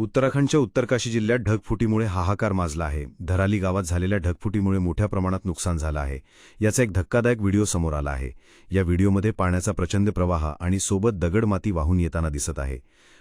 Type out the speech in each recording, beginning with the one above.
उत्तराखंडच्या उत्तरकाशी जिल्ह्यात ढगफुटीमुळे हाहाकार माजला आहे. धराली गावात झालेल्या ढगफुटीमुळे मोठ्या प्रमाणात नुकसान झालं आहे. याचा एक धक्कादायक व्हिडिओ समोर आला आहे. या व्हिडिओमध्ये पाण्याचा प्रचंड प्रवाह आणि सोबत दगडमाती वाहून येताना दिसत आहे.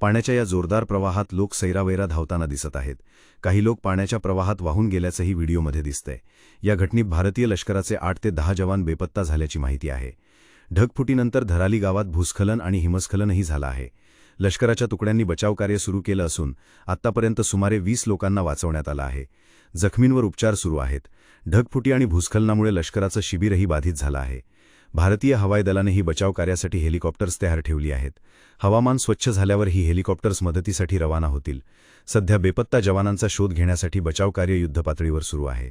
पाण्याच्या या जोरदार प्रवाहात लोक सैरावैरा धावताना दिसत आहेत. काही लोक पाण्याच्या प्रवाहात वाहून गेल्याचंही व्हिडिओमध्ये दिसतंय. या घटनेत भारतीय लष्कराचे आठ ते दहा जवान बेपत्ता झाल्याची माहिती आहे. ढगफुटीनंतर धराली गावात भूस्खलन आणि हिमस्खलनही झालं आहे. लष्कराच्या तुकड्यांनी बचावकार्य सुरू केलं असून आत्तापर्यंत सुमारे वीस लोकांना वाचवण्यात आलं आहे. जखमींवर उपचार सुरू आहेत. ढगफुटी आणि भूस्खलनामुळे लष्कराचं शिबिरही बाधित झालं आहे. भारतीय हवाई दलानेही बचावकार्यासाठी हेलिकॉप्टर्स तयार ठेवली आहेत. हवामान स्वच्छ झाल्यावर ही हेलिकॉप्टर्स मदतीसाठी रवाना होतील. सध्या बेपत्ता जवानांचा शोध घेण्यासाठी बचावकार्य युद्धपातळीवर सुरू आहे.